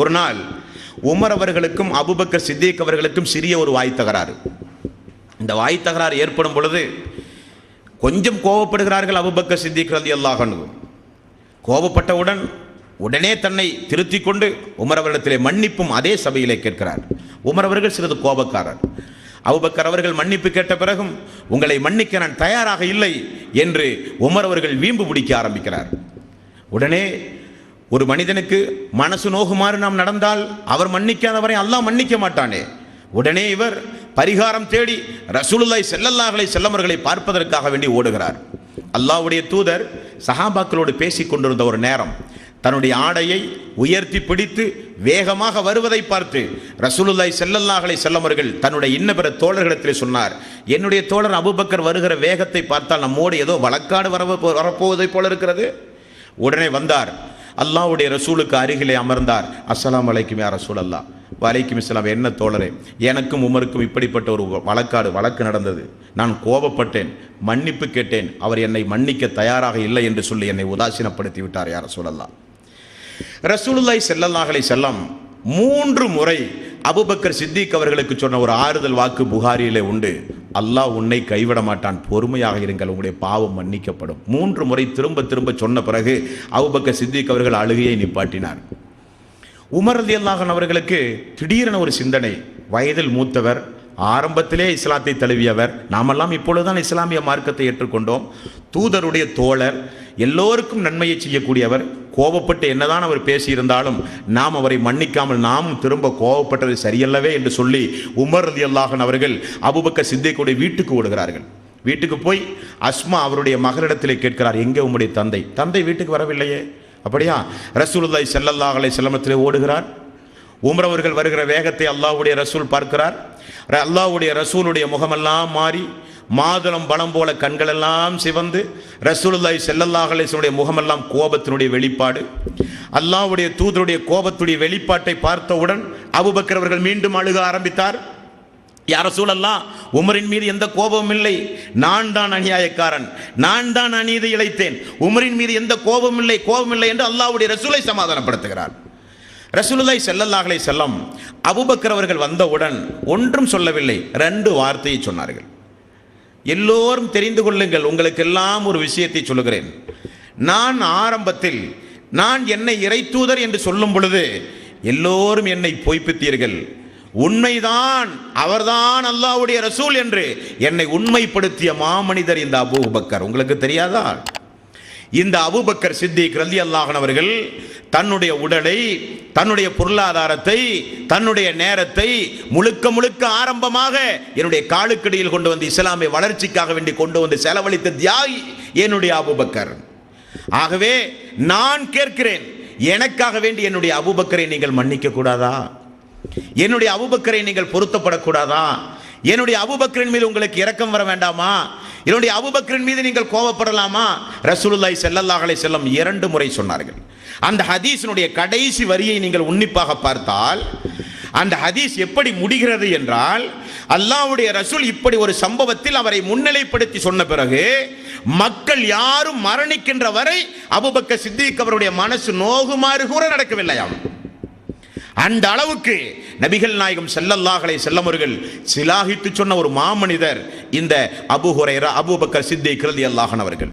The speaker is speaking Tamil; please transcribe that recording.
ஒரு நாள் உமர் அவர்களுக்கும் அபுபக்கர் சித்திக் அவர்களுக்கும் சிறிய ஒரு வாய் தகராறு. இந்த வாய் தகராறு ஏற்படும் பொழுது கொஞ்சம் கோபப்படுகிறார்கள் அபுபக்கர் சித்திக் ரதி அல்லாஹனு கோபப்பட்டவுடன் உடனே தன்னை திருத்தி கொண்டு உமர் அவர்களிடத்திலே மன்னிப்பும் அதே சபையிலே கேட்கிறார். உமர் அவர்கள் சிறிது கோபக்காரர். அபுபக்கர் அவர்கள் மன்னிப்பு கேட்ட பிறகும் உங்களை மன்னிக்க நான் தயாராக இல்லை என்று உமர் அவர்கள் வீம்பு பிடிக்க ஆரம்பிக்கிறார். உடனே ஒரு மனிதனுக்கு மனசு நோகுமாறு நாம் நடந்தால் அவர் மன்னிக்காதவரை அல்லாஹ் மன்னிக்க மாட்டானே. உடனே இவர் பரிகாரம் தேடி ரசூலுல்லாய் செல்லல்லாஹலை செல்லமர்களை பார்ப்பதற்காக வேண்டி ஓடுகிறார். அல்லாவுடைய தூதர் சஹாபாக்களோடு பேசிக் கொண்டிருந்த ஒரு நேரம். தன்னுடைய ஆடையை உயர்த்தி பிடித்து வேகமாக வருவதை பார்த்து ரசூலுல்லாய் செல்லல்லாஹலை செல்லமர்கள் தன்னுடைய இன்னபிற தோழர்களிடத்தில் சொன்னார் என்னுடைய தோழர் அபுபக்கர் வருகிற வேகத்தை பார்த்தால் நம்மோடு ஏதோ வழக்காடு வர வரப்போவதைப் போல இருக்கிறது? உடனே வந்தார் அல்லாவுடைய ரசூலுக்கு அருகிலே அமர்ந்தார். அஸ்லாம் வலைக்கும் யார் ரசூல் அல்லா வலைக்கும் இஸ்லாம் என்ன தோழரே எனக்கும் உமருக்கும் இப்படிப்பட்ட ஒரு வழக்காடு வழக்கு நடந்தது. நான் கோபப்பட்டேன் மன்னிப்பு கேட்டேன். அவர் என்னை மன்னிக்க தயாராக இல்லை என்று சொல்லி என்னை உதாசீனப்படுத்தி விட்டார் யார் ரசூலல்லா ரசூலுல்லாய் செல்லல்லாஹலை செல்லம் மூன்று முறை அபுபக்கர் சித்திக் அவர்களுக்கு சொன்ன ஒரு ஆறுதல் வாக்கு புகாரியிலே உண்டு. அல்லாஹ் உன்னை கைவிட மாட்டான் பொறுமையாக இருங்கள் உங்களுடைய பாவம் மன்னிக்கப்படும். மூன்று முறை திரும்ப திரும்ப சொன்ன பிறகு அவுபக்க சித்திக் அவர்கள் அழுகையை நிப்பாட்டினார். உமர் அலி அல்லாஹன் அவர்களுக்கு திடீரென ஒரு சிந்தனை. வயதில் மூத்தவர் ஆரம்பத்திலே இஸ்லாத்தை தழுவியவர். நாமெல்லாம் இப்பொழுதுதான் இஸ்லாமிய மார்க்கத்தை ஏற்றுக்கொண்டோம். தூதருடைய தோழர் எல்லோருக்கும் நன்மையை செய்யக்கூடியவர். கோபப்பட்டு என்னதான் அவர் பேசியிருந்தாலும் நாம் அவரை மன்னிக்காமல் நாமும் திரும்ப கோபப்பட்டது சரியல்லவே என்று சொல்லி உமர் அலி அல்லாஹன் அவர்கள் அபுபக்க சித்திக்குடைய வீட்டுக்கு ஓடுகிறார்கள். வீட்டுக்கு போய் அஸ்மா அவருடைய மகளிடத்திலே கேட்கிறார் எங்கே உம்முடைய தந்தை? தந்தை வீட்டுக்கு வரவில்லையே. அப்படியா? ரசூலுல்லாய் செல்லல்லாஹ் அலை செல்லமத்திலே ஓடுகிறார். உமரவர்கள் வருகிற வேகத்தை அல்லாஹுடைய ரசூல் பார்க்கிறார். அல்லாவுடைய ரசூலுடைய முகமெல்லாம் மாறி மாதுளம் பழம் போல கண்களெல்லாம் சிவந்து ரசூலுல்லாய் செல்லல்லாஹலேசனுடைய முகமெல்லாம் கோபத்தினுடைய வெளிப்பாடு. அல்லாவுடைய தூதருடைய கோபத்துடைய வெளிப்பாட்டை பார்த்தவுடன் அபுபக்கர் அவர்கள் மீண்டும் அழுக ஆரம்பித்தார். யார சூழல்லாம் உமரின் மீது எந்த கோபமும் இல்லை. நான் தான் அநியாயக்காரன். நான் தான் அநீதி இழைத்தேன். உமரின் மீது எந்த கோபமும் இல்லை கோபம் இல்லை என்று அல்லாவுடைய ரசூலை சமாதானப்படுத்துகிறார். ரசூலுல்லாய் செல்லல்லாஹலை செல்லம் அபுபக்கர் அவர்கள் வந்தவுடன் ஒன்றும் சொல்லவில்லை. ரெண்டு வார்த்தையை சொன்னார்கள். எல்லோரும் தெரிந்து கொள்ளுங்கள் உங்களுக்கெல்லாம் ஒரு விஷயத்தை சொல்லுகிறேன். நான் ஆரம்பத்தில் நான் என்னை இறைத்தூதர் என்று சொல்லும் பொழுது எல்லோரும் என்னை பொய்ப்பித்தீர்கள். உண்மைதான் அவர்தான் அல்லாவுடைய ரசூல் என்று என்னை உண்மைப்படுத்திய மாமனிதர் இந்த அபூபக்கர். உங்களுக்கு தெரியாதா? இந்த அபூபக்கர் சித்திக் ரலி அல்லாஹன் அவர்கள் தன்னுடைய உடலை தன்னுடைய பொருளாதாரத்தை தன்னுடைய நேரத்தை முழுக்க முழுக்க ஆரம்பமாக என்னுடைய காலுக்கடியில் கொண்டு வந்து இஸ்லாமிய வளர்ச்சிக்காக வேண்டி கொண்டு வந்து செலவழித்த தியாகி என்னுடைய அபூபக்கர். ஆகவே நான் கேட்கிறேன் எனக்காக வேண்டி என்னுடைய அபூபக்கரை நீங்கள் மன்னிக்க கூடாதா என்னுடைய அபுபக்கரை நீங்கள் பொருத்தப்படக்கூடாதா? என்னுடைய அபுபக்ரின் மீது உங்களுக்கு இரக்கம் வர வேண்டாமா? என்னுடைய அபுபக்ரின் மீது நீங்கள் கோபப்படலாமா? ரசூலுல்லாய் செல்லல்லாஹலை செல்லம் இரண்டு முறை சொன்னார்கள். அந்த ஹதீஸினுடைய கடைசி வரியை நீங்கள் உன்னிப்பாக பார்த்தால் அந்த ஹதீஸ் எப்படி முடிகிறது என்றால் அல்லாஹ்வுடைய ரசூல் இப்படி ஒரு சம்பவத்தில் அவரை முன்னிலைப்படுத்தி சொன்ன பிறகு மக்கள் யாரும் மரணிக்கின்ற வரை அபுபக்க சித்திக் அவருடைய மனசு நோகுமாறு கூட நடக்கவில்லையாம். அந்த அளவுக்கு நபிகள் நாயகம் செல்லல்லாஹலை செல்லமர்கள் சிலாகித்து சொன்ன ஒரு மாமனிதர் இந்த அபு ஹுரைரா அபூபக்கர் சித்தி கிருதி அல்லாஹன் அவர்கள்.